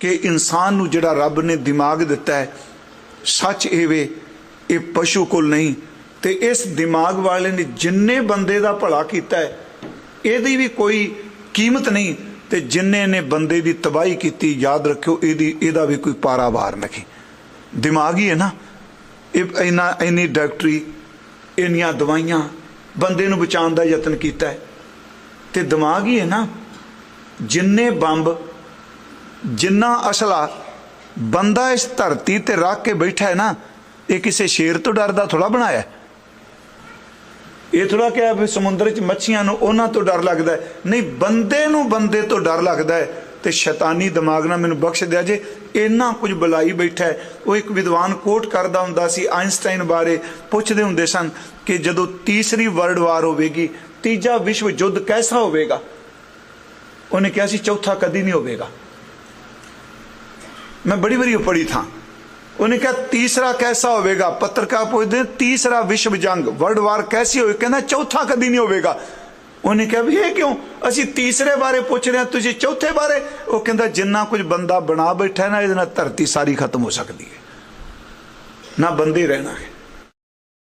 ਕਿ ਇਨਸਾਨ ਨੂੰ ਜਿਹੜਾ ਰੱਬ ਨੇ ਦਿਮਾਗ ਦਿੱਤਾ ਹੈ, ਸੱਚ ਇਹ ਵੇ, ਇਹ ਪਸ਼ੂ ਕੋਲ ਨਹੀਂ। ਤੇ ਇਸ ਦਿਮਾਗ ਵਾਲੇ ਨੇ ਜਿੰਨੇ ਬੰਦੇ ਦਾ ਭਲਾ ਕੀਤਾ ਹੈ, ਇਹਦੀ ਵੀ ਕੋਈ ਕੀਮਤ ਨਹੀਂ। ਤੇ ਜਿੰਨੇ ਨੇ ਬੰਦੇ ਦੀ ਤਬਾਹੀ ਕੀਤੀ, ਯਾਦ ਰੱਖਿਓ, ਇਹਦੀ, ਇਹਦਾ ਵੀ ਕੋਈ ਪਾਰਾਵਾਰ ਨਹੀਂ। ਦਿਮਾਗ ਹੀ ਹੈ ਨਾ। ਇਹ ਇੰਨਾ, ਇੰਨੀ ਡਾਕਟਰੀ, ਇੰਨੀਆਂ ਦਵਾਈਆਂ ਬੰਦੇ ਨੂੰ ਬਚਾਉਣ ਦਾ ਯਤਨ ਕੀਤਾ ਹੈ। ਤੇ ਦਿਮਾਗ ਹੀ ਹੈ ਨਾ। ਜਿੰਨੇ ਬੰਬ ਜਿੰਨਾ ਅਸਲਾ ਬੰਦਾ ਇਸ ਧਰਤੀ ਤੇ ਰੱਖ ਕੇ ਬੈਠਾ ਹੈ ਨਾ, ਇਹ ਕਿਸੇ ਸ਼ੇਰ ਤੋਂ ਡਰਦਾ ਥੋੜਾ ਬਣਾਇਆ ਇਹ ਥੋੜਾ ਕਿ ਵੀ ਸਮੁੰਦਰ 'ਚ ਮੱਛੀਆਂ ਨੂੰ ਉਹਨਾਂ ਤੋਂ ਡਰ ਲੱਗਦਾ ਨਹੀਂ, ਬੰਦੇ ਨੂੰ ਬੰਦੇ ਤੋਂ ਡਰ ਲੱਗਦਾ ਹੈ ਤੇ ਸ਼ੈਤਾਨੀ ਦਿਮਾਗ ਨਾਲ ਮੈਨੂੰ ਬਖਸ਼ ਦਿਆ ਜੇ, ਇੰਨਾ ਕੁਝ ਬੁਲਾਈ ਬੈਠਾ ਉਹ ਇੱਕ ਵਿਦਵਾਨ ਕੋਟ ਕਰਦਾ ਹੁੰਦਾ ਸੀ ਆਇਨਸਟਾਈਨ ਬਾਰੇ, ਪੁੱਛਦੇ ਹੁੰਦੇ ਸਨ ਕਿ ਜਦੋਂ ਤੀਸਰੀ ਵਰਲਡ ਵਾਰ ਹੋਵੇਗੀ, ਤੀਜਾ ਵਿਸ਼ਵ ਯੁੱਧ ਕੈਸਾ ਹੋਵੇਗਾ? ਉਹਨੇ ਕਿਹਾ ਸੀ ਚੌਥਾ ਕਦੀ ਨਹੀਂ ਹੋਵੇਗਾ। ਮੈਂ ਬੜੀ ਵਾਰੀ ਉਹ ਪੜ੍ਹੀ ਥਾਂ ਉਹਨੇ ਕਿਹਾ ਤੀਸਰਾ ਕੈਸਾ ਹੋਵੇਗਾ ਪੱਤਰਕਾਰ ਪੁੱਛਦੇ ਤੀਸਰਾ ਵਿਸ਼ਵ ਜੰਗ ਵਰਲਡ ਵਾਰ ਕੈਸੀ ਹੋਵੇ ਕਹਿੰਦਾ ਚੌਥਾ ਕਦੀ ਨਹੀਂ ਹੋਵੇਗਾ ਉਹਨੇ ਕਿਹਾ ਵੀ ਇਹ ਕਿਉਂ ਅਸੀਂ ਤੀਸਰੇ ਬਾਰੇ ਪੁੱਛ ਰਹੇ ਹਾਂ ਤੁਸੀਂ ਚੌਥੇ ਬਾਰੇ ਉਹ ਕਹਿੰਦਾ ਜਿੰਨਾ ਕੁਝ ਬੰਦਾ ਬਣਾ ਬੈਠਾ ਨਾ ਇਹਦੇ ਨਾਲ ਧਰਤੀ ਸਾਰੀ ਖਤਮ ਹੋ ਸਕਦੀ ਹੈ ਨਾ ਬੰਦੇ ਰਹਿਣਾ ਹੈ